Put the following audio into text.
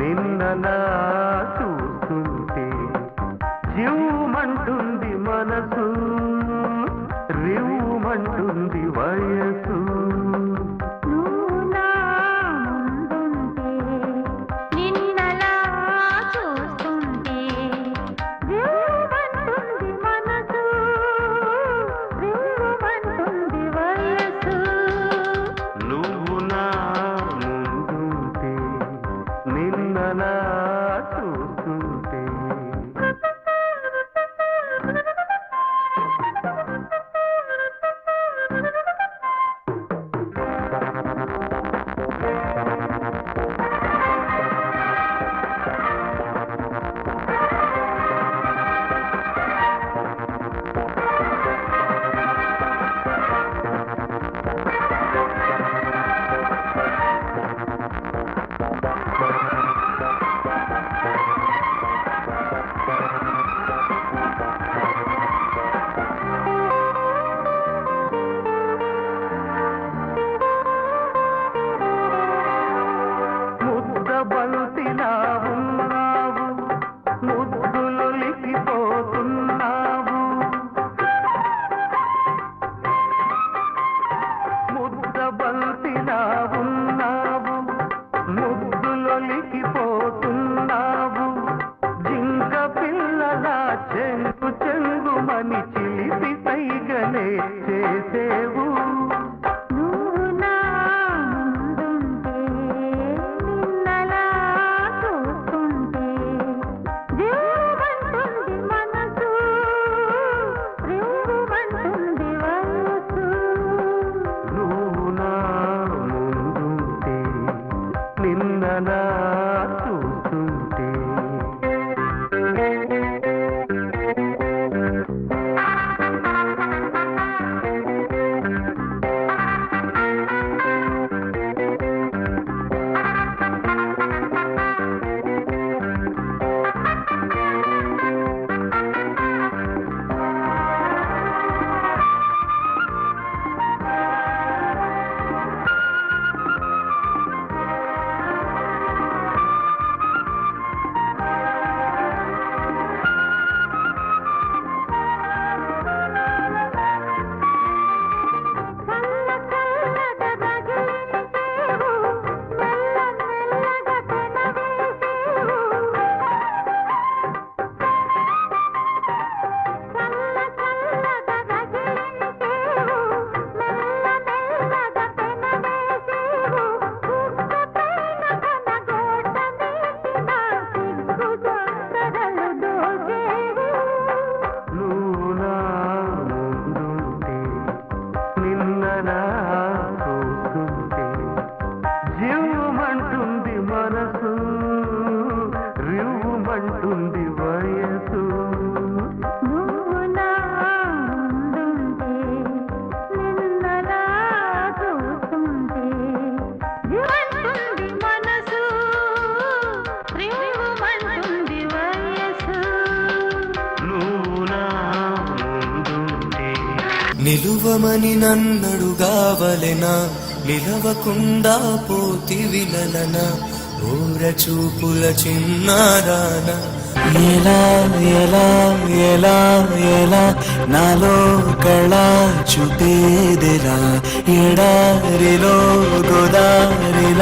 నిన్నలా చూస్తుంటే జీవమంటుంది మనసు రివ్వమంటుంది వయసు. వేదనా పోతుంది జీవమంటుంది మనసు రివ్వమంటుంది వయసు. నిలువమని నన్నడుగావలెనా నిలవకుండా పోతివిలన ఊర చూపుల చిన్నారాన. ఎలా ఎలా ఎలా ఎలా నాలో కళ చూపేదిలా ఎడారిలో గోదారిలా